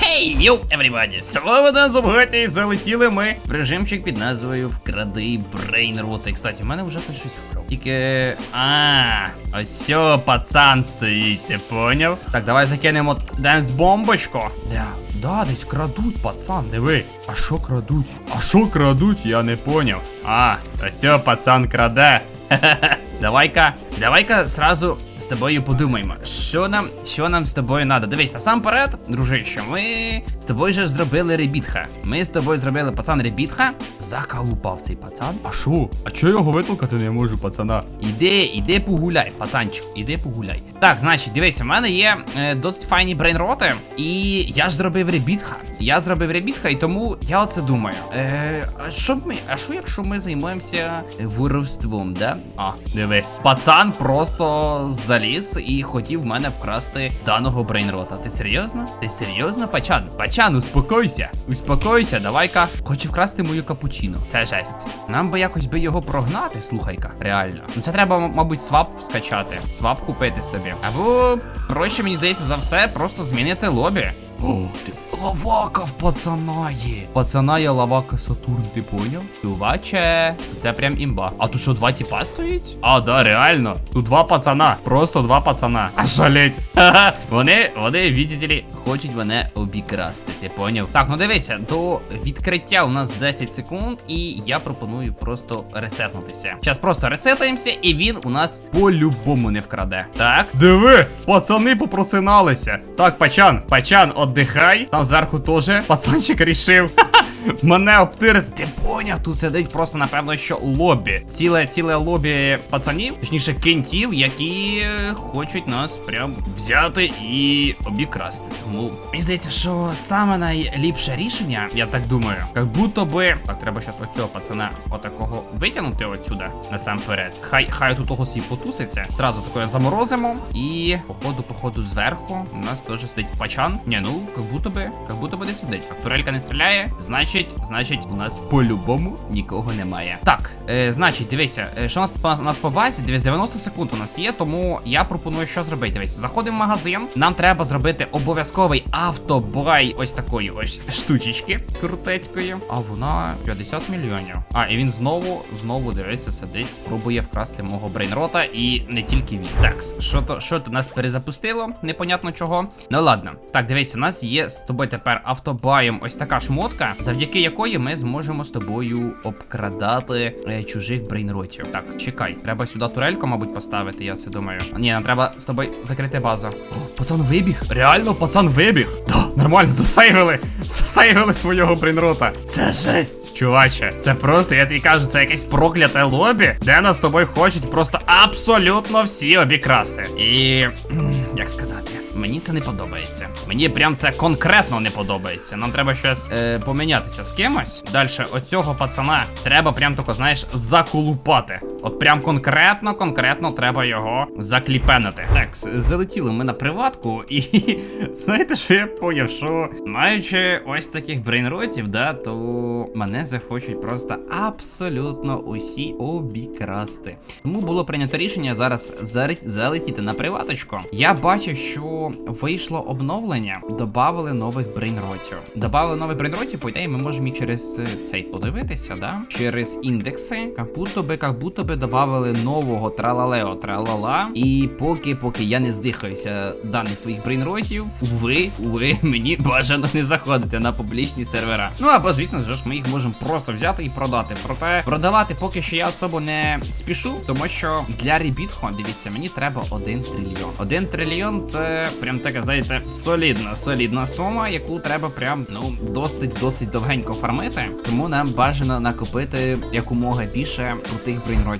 Хей, йоу, everybody! Слава на забгаті і залетіли ми в режимчик під назвою Вкради Брейнроти. Кстати, в мене вже тут щось вкрав. Тільки. А, ось сьо, пацан стоїть, ти поняв? Так, давай закинемо денс бомбочку. Да, да, десь крадуть, пацан, диви. А що крадуть? А що крадуть? Я не поняв. А, ось сьо, пацан краде. Давай-ка, давай-ка сразу з тобою подумаємо, що нам, що нам з тобою треба. Дивись, насамперед, дружище, ми з тобою же зробили ребітха. Ми з тобою зробили пацан ребітха. Закалупав цей пацан. А що? А чого його витолкати не можу, пацана? Іди, іди погуляй, пацанчик, іди погуляй. Так, значить, дивися, в мене є е, досить файні брейнроти, і я ж зробив ребітха. Я зробив ребітха, і тому я оце думаю. Е, а що б ми, а що якщо ми займаємося воровством, да? А, диви. Пацан просто заліз і хотів мене вкрасти даного брейнрота. Ти серйозно? Ти серйозно, пачан? Пачан, успокойся. Успокойся, давай-ка. Хоче вкрасти мою капучино. Це жесть. Нам би якось би його прогнати, слухай-ка, реально. Ну це треба, мабуть, свап скачати. Свап купити собі. Або проще, мені здається, за все, просто змінити лобі. О, ти лавака в пацана є. Пацана є лавака Сатурн, ти поняв? Чуваче, це прям імба. А тут що, два тіпа стоїть? А, да, реально. Тут два пацана. Просто два пацана. А жалеть. Вони, вони, видите ли, хочуть мене обікрасти. Ти поняв? Так, ну дивися, до відкриття у нас 10 секунд, і я пропоную просто ресетнутися. Зараз просто ресетаємося, і він у нас по-любому не вкраде. Так? Диви, пацани попросиналися. Так, пачан, пачан, отдихай. Там зверху теж пацанчик рішив. Мене обтирити. Ти поняв, тут сидить просто, напевно, що лобі. Ціле ціле лобі пацанів, точніше кентів, які хочуть нас прям взяти і обікрасти. Тому мені здається, що саме найліпше рішення, я так думаю, як будто би. Так, треба щас оцього пацана отакого витягнути отсюда насамперед. Хай хай тут того свій потуситься. Зразу такое заморозимо. І походу, походу, зверху у нас теж сидить пачан. Ні, ну, як будто би, як будто би не сидить. Так, турелька не стріляє, значить, значить, у нас по-любому нікого немає. Так, е, значить, дивися, е, що у нас по базі? Дивись, 90 секунд у нас є, тому я пропоную що зробити. Дивись, заходимо в магазин. Нам треба зробити обов'язковий автобай ось такої ось штучечки крутецької. А вона 50 мільйонів. А, і він знову, знову дивися, сидить, пробує вкрасти мого брейнрота, і не тільки він. Так, що то, що то нас перезапустило, непонятно чого. Ну ладно. Так, дивися, у нас є з тобою тепер автобаєм ось така шмотка, завдяки якої ми зможемо з тобою обкрадати е, чужих брейнротів. Так, чекай, треба сюди турельку, мабуть, поставити, я це думаю. Ні, нам треба з тобою закрити базу. О, пацан вибіг. Реально, пацан вибіг. Да, нормально, засейвили. Засейвили свого брейнрота. Це жесть. Чуваче, це просто, я тобі кажу, це якесь прокляте лобі, де нас з тобою хочуть просто абсолютно всі обікрасти. І як сказати, мені це не подобається. Мені прям це конкретно не подобається. Нам треба щось е, помінятися з кимось. Далі, оцього пацана треба прям тако, знаєш, заколупати. От прям конкретно, конкретно треба його закліпенити. Так, залетіли ми на приватку, і знаєте, що я поняв, що маючи ось таких брейнротів, да, то мене захочуть просто абсолютно усі обікрасти. Тому було прийнято рішення зараз залетіти на приваточку. Я бачив, що вийшло обновлення, додали нових брейнротів. Добавили нових брейнротів, по ідеї, ми можемо їх через е, цей подивитися, да? Через індекси, як будто би, як будто би додали нового тралалео тралала. І поки, поки я не здихаюся даних своїх брейнротів, ви, ви мені бажано не заходити на публічні сервера. Ну або, звісно ж, ми їх можемо просто взяти і продати. Проте продавати поки що я особо не спішу, тому що для ребітхо, дивіться, мені треба один трильйон. Один трильйон це прям така, знаєте, солідна, солідна сума, яку треба прям ну досить досить довгенько фармити. Тому нам бажано накопити якомога більше крутих брейнротів.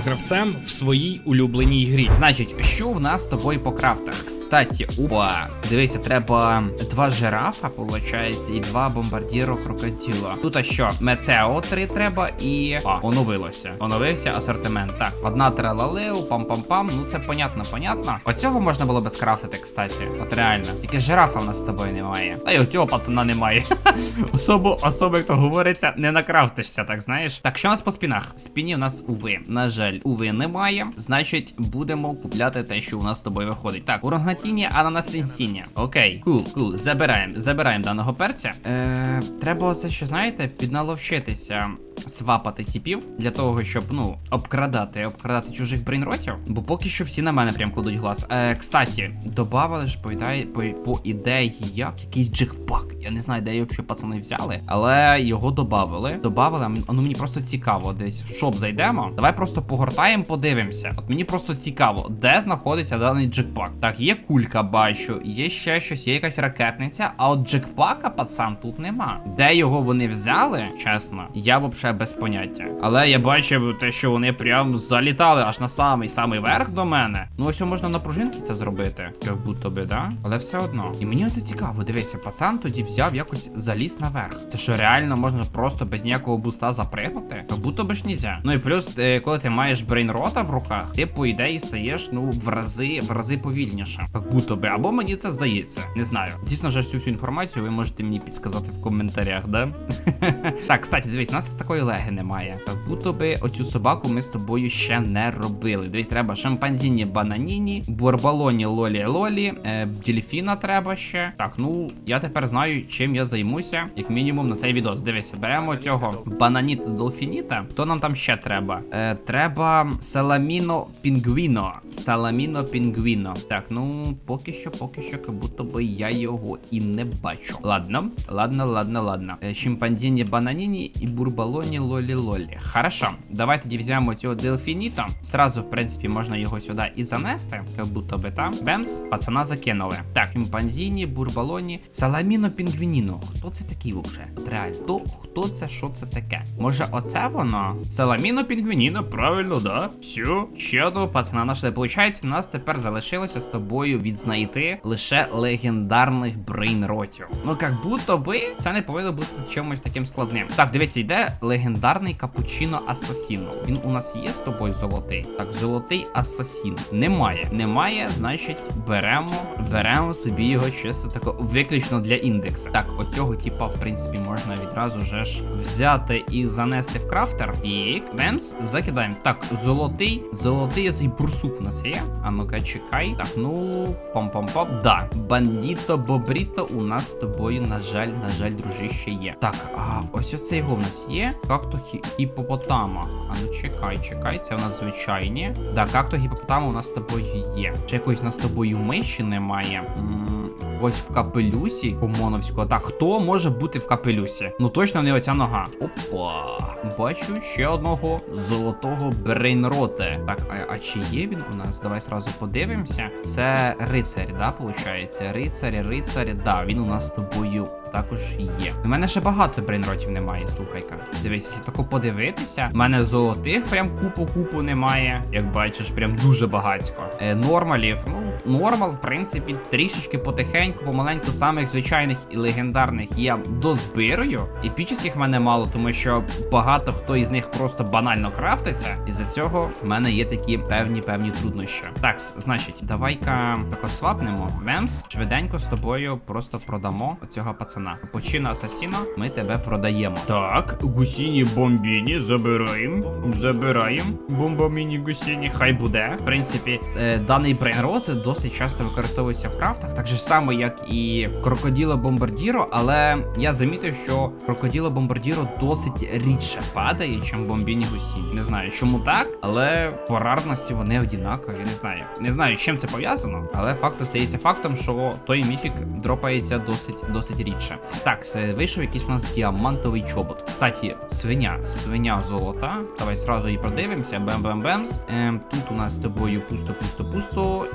гравцем в своїй улюбленій грі. Значить, що в нас з тобою по крафтах? Кстати, опа, дивися, треба два жирафа, получається, і два бомбардіро крокодила. Тут а що? Метео 3 треба і. А, оновилося. Оновився асортимент. Так, одна тралалеу, пам-пам-пам. Ну це понятно, понятно. Оцього можна було би скрафтити, кстати. От реально. Тільки жирафа в нас з тобою немає. Та й оцього пацана немає. особо, особо, як то говориться, не накрафтишся, так знаєш. Так, що у нас по спінах? Спіні у нас уви. На жаль, уви немає. Значить, будемо купляти те, що у нас з тобою виходить. Так, урангатіні, ананасінсіння. Окей, кул, кул. Забираємо, забираємо даного перця. Е, треба оце, що знаєте, підналовчитися. Свапати типів для того, щоб ну обкрадати, обкрадати чужих брейнротів. Бо поки що всі на мене прям кладуть глаз. Е, кстати, добавили ж по по, по ідеї як якийсь джекпак. Я не знаю, де його взагалі пацани взяли, але його добавили. Добавили, ну мені просто цікаво. Десь в шоп зайдемо. Давай просто погортаємо, подивимося. От мені просто цікаво, де знаходиться даний джекпак. Так, є кулька, бачу, є ще щось, є якась ракетниця, а от джекпака, пацан, тут нема. Де його вони взяли, чесно, я взагалі без поняття. Але я бачив те, що вони прям залітали аж на самий самий верх до мене. Ну ось можна на пружинки це зробити, як будто би, да? Але все одно. І мені оце цікаво, дивися, пацан тоді взяв якось заліз наверх. Це що реально можна просто без ніякого буста запригнути? Як будто би ж нельзя. Ну і плюс, е, коли ти маєш брейнрота в руках, ти по ідеї стаєш ну в рази в рази повільніше. Як будто би, або мені це здається. Не знаю. Дійсно ж цю всю інформацію ви можете мені підсказати в коментарях, да? так, кстати, дивись, у нас такої леги немає. Як будто би оцю собаку ми з тобою ще не робили. Дивись, треба шампанзіні бананіні, борбалоні лолі лолі, е, дельфіна треба ще. Так, ну я тепер знаю, чим я займуся, як мінімум на цей відос. Дивися, беремо цього бананіта долфініта. Хто нам там ще треба? Е, треба саламіно пінгвіно. Саламіно пінгвіно. Так, ну поки що, поки що, як будто би я його і не бачу. Ладно, ладно, ладно, ладно. Е, Шимпанзіні бананіні і бурбалоні лолі лолі. Хорошо, давай тоді візьмемо цього дельфініто. Сразу, в принципі, можна його сюди і занести, як будто би там. Бемс, пацана закинули. Так, шимпанзіні, бурбалоні, саламіно пінгвініно. Хто це такий? От реально, хто, хто це, що це таке? Може, оце воно? Саламіно пінгвініно, правильно, да? Все, ще одного пацана нашли. Получається, нас тепер залишилося з тобою відзнайти лише легендарних брейнротів. Ну, як будто би це не повинно бути чимось таким складним. Так, дивіться, йде капучино асасіно. Він у нас є з тобою золотий. Так, золотий асасін. Немає. Немає, значить, беремо, беремо собі його чисто тако виключно для індекса. Так, оцього типа, в принципі, можна відразу же ж взяти і занести в крафтер. І бемс, закидаємо. Так, золотий, золотий оцей бурсук у нас є. А ну-ка, чекай. Так, ну, пам-пам-пам. Да, бандіто бобріто у нас з тобою, на жаль, на жаль, дружище є. Так, а ось оцей його в нас є. Как-то хі- гіпопотама. А ну чекай, чекай, це у нас звичайні. Да, как-то гіпопотама у нас з тобою є. Чи якоїсь у нас з тобою миші немає? М, Ось в капелюсі Помоновського. Так, хто може бути в капелюсі? Ну точно не оця нога. Опа. Бачу ще одного золотого брейнроте. Так, а, а чи є він у нас? Давай сразу подивимося. Це рицарь, да, виходить? Рицарь, рицарь, да, він у нас з тобою також є. У мене ще багато брейнротів немає, слухай-ка. Дивись, якщо тако подивитися, в мене золотих прям купу-купу немає. Як бачиш, прям дуже багатько. Е, нормалів, ну, нормал, в принципі, трішечки потихеньку, помаленьку, самих звичайних і легендарних я дозбирую. Епічних в мене мало, тому що багато хто із них просто банально крафтиться. І за цього в мене є такі певні певні труднощі. Так, значить, давай-ка тако свапнемо. Мемс, швиденько з тобою просто продамо оцього пацана. Почина асасіно, ми тебе продаємо. Так, гусіні бомбіні, забираємо. Забираємо. Бомбоміні гусіні, хай буде. В принципі, е, даний брейнрот досить часто використовується в крафтах. Так же само, як і крокоділо бомбардіро, але я замітив, що крокоділо бомбардіро досить рідше падає, чим бомбіні гусі. Не знаю, чому так, але по рарності вони однакові. Не знаю. Не знаю, чим це пов'язано, але факт остається фактом, що той міфік дропається досить досить рідше. Так, вийшов якийсь у нас діамантовий чобот. Кстати, свиня, свиня золота. Давай зразу її продивимося. Бем-бем-бемс. Ем, тут у нас з тобою пусто, пусто,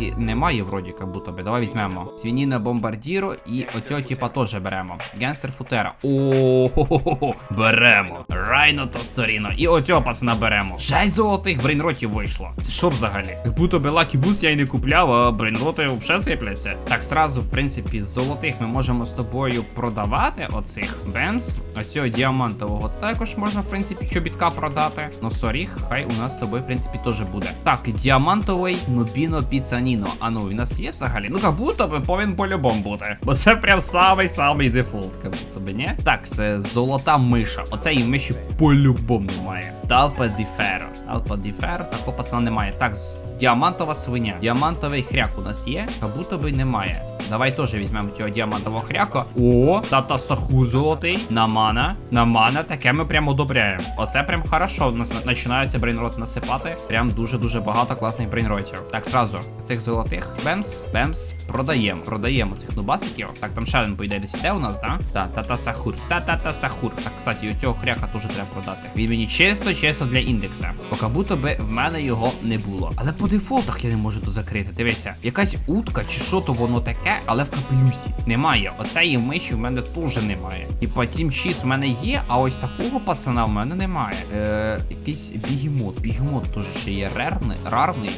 І немає вроді, як будто би. Давай візьмемо. Свініна бомбардіро і оцього типа теж беремо. Генсер футера. О, беремо. Райно Тосторіно. І оцього пацана беремо. Шесть золотих брейнротів вийшло. Це що взагалі? Як будто би лакі буст я й не купляв, а брейнроти взагалі сипляться. Так, сразу, в принципі, з золотих ми можемо з тобою продавати оцих бемс. Оцього діамантового також можна, в принципі, чобітка продати. Ну, соріх, хай у нас з тобою, в принципі, теж буде. Так, діамантовий Нобіно Піцаніно. А ну, він у нас є взагалі? Ну, як будто би повинен по-любому бути. Бо це прям самий-самий дефолт, як будто би, ні? Так, це золота миша. Оцеї миші по-любому немає. Талпа Діферо. Талпа Діферо, такого пацана немає. Так, діамантова свиня. Діамантовий хряк у нас є, як будто би немає. Давай теж візьмемо цього діамантового хряка. О, тата саху золотий. Намана. Намана, таке ми прям одобряємо. Оце прям хорошо. У нас на- починається брейнрот насипати. Прям дуже-дуже багато класних брейнротів. Так, сразу цих золотих. Бемс, бемс. Продаємо. Продаємо цих нубасиків. Так, там ще один, по ідеї, десь іде у нас, да? Та, тата сахур. Та-та-та сахур. Так, кстати, і цього хряка теж треба продати. Він мені чисто, чисто для індекса. Поки будто би в мене його не було. Але по дефолтах я не можу то закрити. Дивися, якась утка чи що то воно таке, але в капелюсі. Немає. Оцеї миші в мене теж немає. І потім чіз в мене є, а ось такого пацана в мене немає. Е, якийсь бігемот. Бігемот теж ще є рерний, рарний.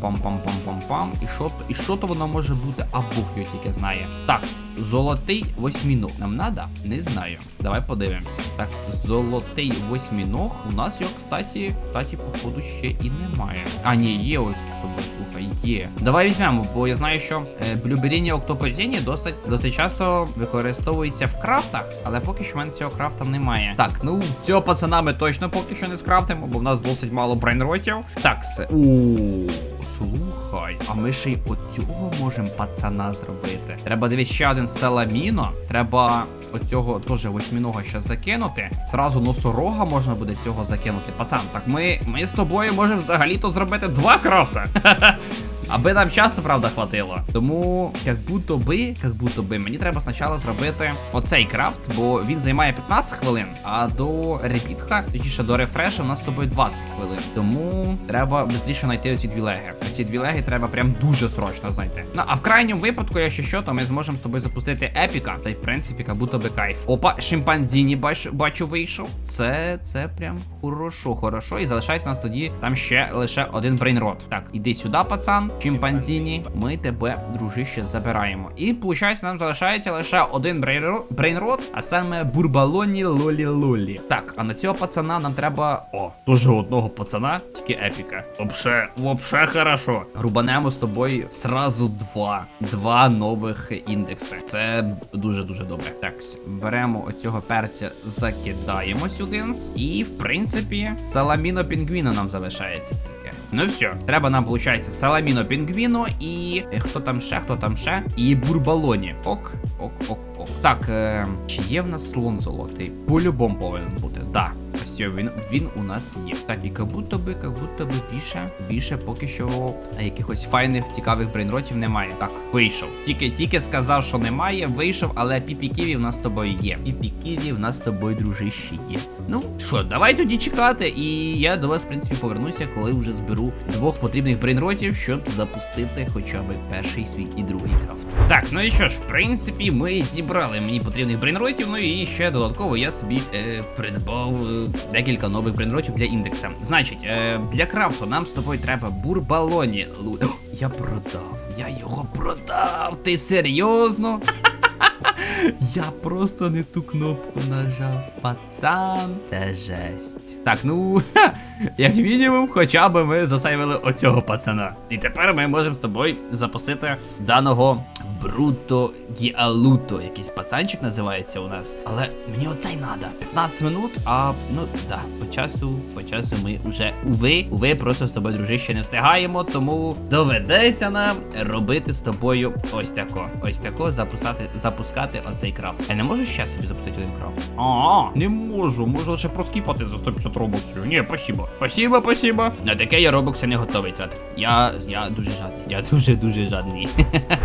Пам-пам-пам-пам-пам. І що то, і що то воно може бути, а Бог його тільки знає. Такс, золотий восьміног. Нам надо? Не знаю. Давай подивимося. Так, золотий восьміног. У нас його, кстати, кстати, походу ще і немає. А, ні, є ось з тобою, слухай, є. Давай візьмемо, бо я знаю, що е, блюберіні октопозіні досить досить часто використовується в крафтах, але поки що в мене цього крафта немає. Так, ну цього пацана ми точно поки що не скрафтимо, бо в нас досить мало брейнротів. Так, с- у слухай, а ми ще й оцього можемо пацана зробити. Треба дивись ще один саламіно. Треба оцього теж восьмінога ще закинути. Зразу носорога можна буде цього закинути. Пацан, так ми, ми з тобою можемо взагалі-то зробити два крафта. Аби нам часу, правда, хватило. Тому, як будто би, як будто би, мені треба спочатку зробити оцей крафт, бо він займає 15 хвилин, а до репітха, точніше до рефрешу, у нас з тобою 20 хвилин. Тому треба швидше знайти оці дві леги. Ці дві леги треба прям дуже срочно знайти. Ну а в крайньому випадку, якщо що, то ми зможемо з тобою запустити епіка. Та й в принципі, як будто би кайф. Опа, шимпанзіні бачу, бачу вийшов. Це це прям хорошо, хорошо. І залишається у нас тоді там ще лише один брейнрот. Так, іди сюди, пацан. Чимпанзіні, ми тебе, дружище, забираємо. І виходить, нам залишається лише один брейнро- брейнрот, а саме бурбалоні лолі лолі. Так, а на цього пацана нам треба. О, дуже одного пацана, тільки епіка. Вообще, вообще хорошо. Грубанемо з тобою сразу два. Два нових індекси. Це дуже-дуже добре. Так, беремо оцього перця, закидаємо сюди. І, в принципі, саламіно пінгвіно нам залишається. Ну все, треба нам, виходить, саламіно пінгвіно і. е, Хто там ще, хто там ще? І бурбалоні. Ок, ок, ок, ок. Так, е, чи є в нас слон золотий? По-любому повинен бути. Да. Ось він, він у нас є. Так, і як будто би, як будто би більше, більше поки що якихось файних цікавих брейнротів немає. Так, вийшов. Тільки тільки сказав, що немає, вийшов, але піпіківі в нас з тобою є. Піпіківі в нас з тобою, дружище, є. Ну що, давай тоді чекати, і я до вас, в принципі, повернуся, коли вже зберу двох потрібних брейнротів, щоб запустити хоча б перший свій і другий крафт. Так, ну і що ж, в принципі, ми зібрали мені потрібних брейнротів, ну і ще додатково я собі е, придбав е, декілька нових брейнротів для індекса. Значить, е, для крафту нам з тобою треба бурбалоні. Лу... О, я продав. Я його продав. Ти серйозно? Я просто не ту кнопку нажав. Пацан, це жесть. Так, ну, як мінімум, хоча б ми засейвили оцього пацана. І тепер ми можемо з тобою запустити даного Бруто Діалуто. Якийсь пацанчик називається у нас. Але мені оцей надо. 15 минут, а ну да, по часу, по часу ми вже уви, уви, просто з тобою дружище не встигаємо, тому доведеться нам робити з тобою ось тако. Ось тако запускати, запускати оцей крафт. Я не можу ще собі запустити один крафт. А, не можу, можу лише проскіпати за 150 робоксів. Ні, спасибо. Спасибо, спасибо. На таке я робокси не готовий тратити. Я, я дуже жадний. Я дуже дуже жадний.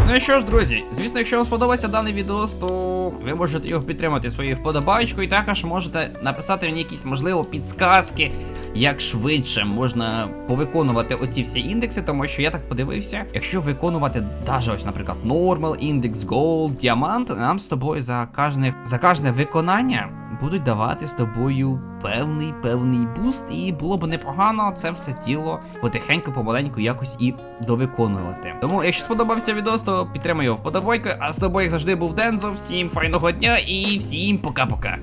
Ну і що ж, друзі, звісно, якщо вам сподобався даний відос, то ви можете його підтримати своєю вподобайкою, і також можете написати мені якісь, можливо, підсказки, як швидше можна повиконувати оці всі індекси, тому що я так подивився, якщо виконувати даже ось, наприклад, Normal, індекс, Gold, Діамант, нам з тобою за кожне, за кожне виконання будуть давати з тобою певний певний буст, і було б непогано це все тіло потихеньку, помаленьку якось і довиконувати. Тому, якщо сподобався відос, то підтримай його вподобайкою. А з тобою, як завжди, був Дензо. Всім файного дня і всім пока-пока.